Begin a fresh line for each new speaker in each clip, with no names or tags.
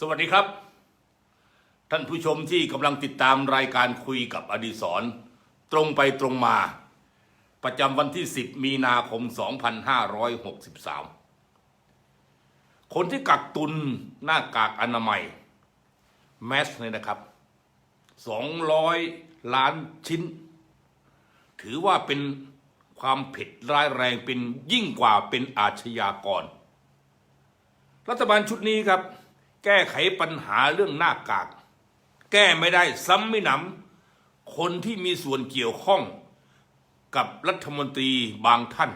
สวัสดีครับ ท่านผู้ชมที่กำลังติดตามรายการคุยกับอดีศร ตรงไปตรงมา ประจำวันที่ 10 มีนาคม 2563 คนที่กักตุนหน้ากากอนามัย แมสเนี่ยนะครับ 200 ล้านชิ้น ถือว่าเป็นความผิดร้ายแรงเป็นยิ่งกว่าเป็นอาชญากร รัฐบาลชุดนี้ครับ ก้ไขปัญหาเรื่องหน้ากาก แก้ไม่ได้ซ้ำไม่หนำคนที่มีส่วนเกี่ยวข้องกับรัฐมนตรีบางท่าน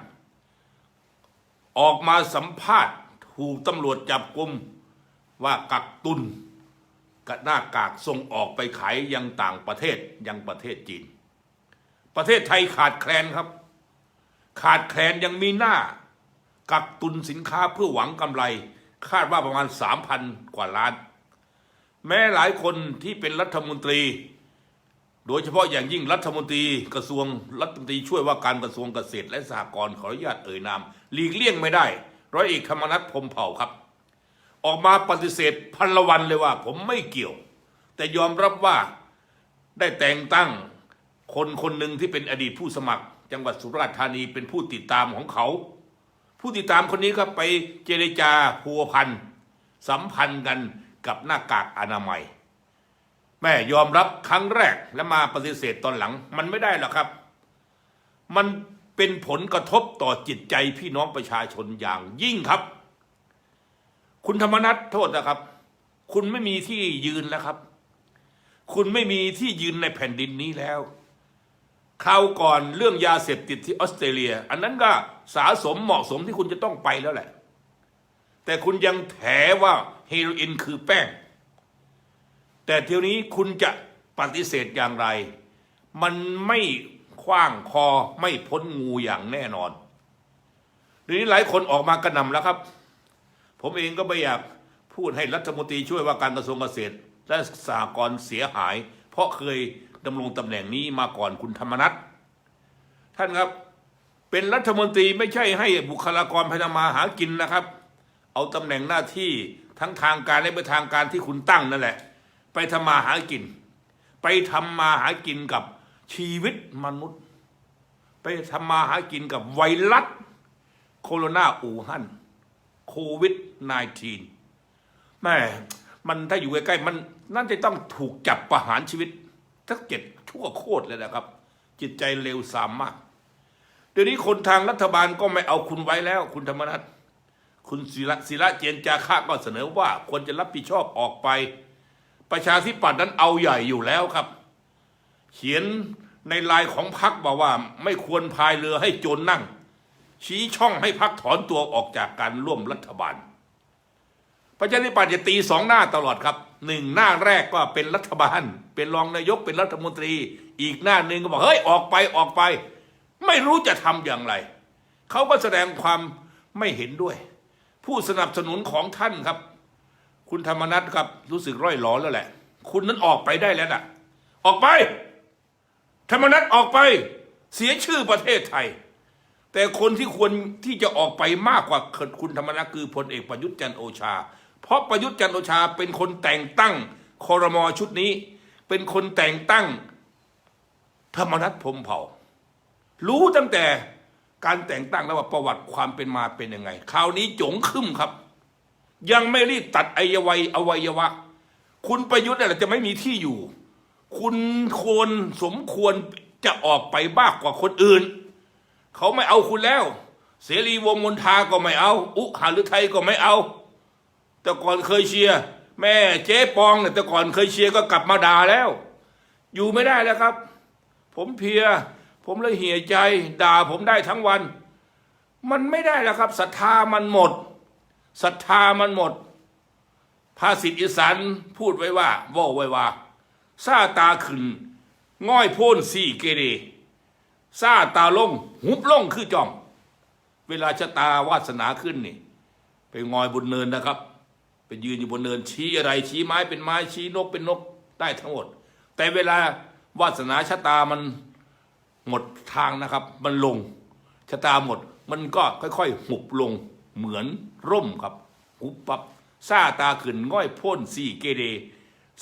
ออกมาสัมภาษณ์ถูกตำรวจจับกุมว่ากักตุนกับหน้ากากส่งออกไปขายยังต่างประเทศยังประเทศจีน ประเทศไทยขาดแคลนครับ ขาดแคลนยังมีหน้า กักตุนสินค้าเพื่อหวังกำไร คาดว่าประมาณ 3,000 กว่าล้าน แม้หลายคนที่เป็นรัฐมนตรี โดยเฉพาะอย่างยิ่งรัฐมนตรีกระทรวงรัฐมนตรีช่วยว่าการกระทรวงเกษตร และสหกรณ์ขออนุญาตเอ่ยนามหลีกเลี่ยงไม่ได้ ร้อยเอกธรรมนัฐพรมเผ่าครับ ออกมาปฏิเสธพันละวันเลยว่า ผมไม่เกี่ยว แต่ยอมรับว่าได้แต่งตั้งคนคนหนึ่งที่เป็นอดีตผู้สมัคร จังหวัดสุราษฎร์ธานีเป็นผู้ติดตามของเขา ผู้ติดตามคนนี้ก็ไปเจรจาพัวพันสัมพันธ์กันกับหน้ากากอนามัย แม่ยอมรับครั้งแรกและมาปฏิเสธตอนหลัง มันไม่ได้หรอกครับ มันเป็นผลกระทบต่อจิตใจพี่น้องประชาชนอย่างยิ่งครับ คุณธรรมนัฐโทษนะครับ คุณไม่มีที่ยืนแล้วครับ คุณไม่มีที่ยืนในแผ่นดินนี้แล้ว คราวก่อนเรื่องยาเสพติดที่ออสเตรเลีย อันนั้นก็สาสมเหมาะสมที่คุณจะต้องไปแล้วแหละ แต่คุณยังแถว่าเฮโรอีนคือแป้ง แต่เที่ยวนี้คุณจะปฏิเสธอย่างไร มันไม่คว้างคอไม่พ้นงูอย่างแน่นอนเดี๋ยวนี้หลายคนออกมากระหน่ำแล้วครับ ผมเองก็ไม่อยากพูดให้รัฐมนตรีช่วยว่าการกระทรวงเกษตร และสหกรณ์เสียหาย เพราะเคย ดำรงตำแหน่งนี้มาก่อนคุณธรรมนัฐท่านครับเป็นรัฐมนตรีไม่ใช่ให้บุคลากรพยามาหากินนะครับ เอาตำแหน่งหน้าที่ทั้งทางการและไม่ทางการที่คุณตั้งนั่นแหละ ไปทำมาหากิน ไปทำมาหากินกับชีวิตมนุษย์ ไปทำมาหากินกับไวรัสโคโรนาอู่ฮั่นโควิด -19 แม่มันถ้าอยู่ใกล้ๆมันนั่นจะต้องถูกจับประหารชีวิต ทักเจ็ดชั่วโคตรเลยนะครับ จิตใจเลวทรามมากเดี๋ยวนี้คนทางรัฐบาลก็ไม่เอาคุณไว้แล้ว คุณธรรมนัฐคุณศิระศิระเจนจาคะก็เสนอว่าควรจะรับผิดชอบออกไป ประชาธิปัตย์นั้นเอาใหญ่อยู่แล้วครับ เขียนในลายของพักบอกว่า ไม่ควรพายเรือให้โจรนั่ง ชี้ช่องให้พักถอนตัวออกจากการร่วมรัฐบาล ประชาธิปัตย์จะตีสองหน้าตลอดครับ หนึ่งหน้าแรกก็เป็นรัฐบาล เป็นรองนายกเป็นรัฐมนตรี อีกหน้าหนึ่งก็บอกเฮ้ยออกไปออกไป ไม่รู้จะทำอย่างไร เขาก็แสดงความไม่เห็นด้วย ผู้สนับสนุนของท่านครับ คุณธรรมนัฐครับรู้สึกร่อยหลอแล้วแหละ คุณนั้นออกไปได้แล้วนะออกไป ธรรมนัฐออกไป เสียชื่อประเทศไทย แต่คนที่ควรที่จะออกไปมากกว่าคุณธรรมนัฐคือพลเอกประยุทธ์จันโอชา เพราะประยุทธ์จันโอชาเป็นคนแต่งตั้งคอรมอชุดนี้ เป็นคนแต่งตั้งธรรมนัฐพรมเผ่า รู้ตั้งแต่การแต่งตั้งแล้วว่าประวัติความเป็นมาเป็นยังไงคราวนี้จงขึ้นครับ ยังไม่รีบตัดอวัยอวัยวะ คุณประยุทธ์อะไรจะไม่มีที่อยู่ คุณควรสมควรจะออกไปบ้ากกว่าคนอื่น เขาไม่เอาคุณแล้ว เสรีวงมนทาก็ไม่เอา อุหาฤทัยก็ไม่เอา แต่ก่อนเคยเชียร์แม่เจ๊ปองเนี่ยแต่ก่อนเคยเชียร์ก็กลับมาด่าแล้ว อยู่ไม่ได้แล้วครับ ผมเพีย ผมเลยเหี่ยใจด่าผมได้ทั้งวัน มันไม่ได้แล้วครับศรัทธามันหมดศรัทธามันหมด ภาษิตอีสานพูดไว้ว่าว่าไว้ว่าซาตาขึ้นง่อยพ่นสี่เกเรซาตาลงหุบลงคือจอมเวลาชะตาวาสนาขึ้นนี่ ไปงอยบนเนินนะครับ ไปยืนอยู่บนเนินชี้อะไรชี้ไม้เป็นไม้ชี้นกเป็นนกได้ทั้งหมด แต่เวลาวาสนาชะตามันหมดทางนะครับ มันลงชะตาหมด มันก็ค่อยๆหุบลงเหมือนร่มครับหุบปับซาตาขึ้นง่อยพ่นสี่เกเด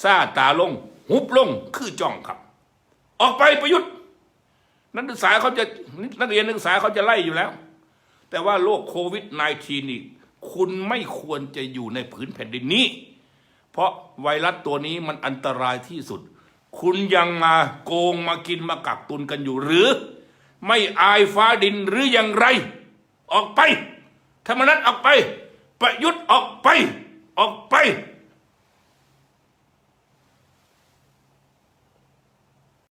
ซาตาลง หุบลงคือจ้องครับ ออกไปประยุทธ์นักศึกษาเขาจะนักเรียนนักศึกษาเขาจะไล่อยู่แล้ว แต่ว่าโรคโควิด -19 นี่ คุณไม่ควรจะอยู่ในผืนแผ่นดินนี้ เพราะไวรัสตัวนี้มันอันตรายที่สุด คุณยังมาโกงมากินมากักตุนกันอยู่หรือ ไม่อายฟ้าดินหรืออย่างไร ออกไปธรรมนัตออกไป ประยุทธ์ออกไป ออกไป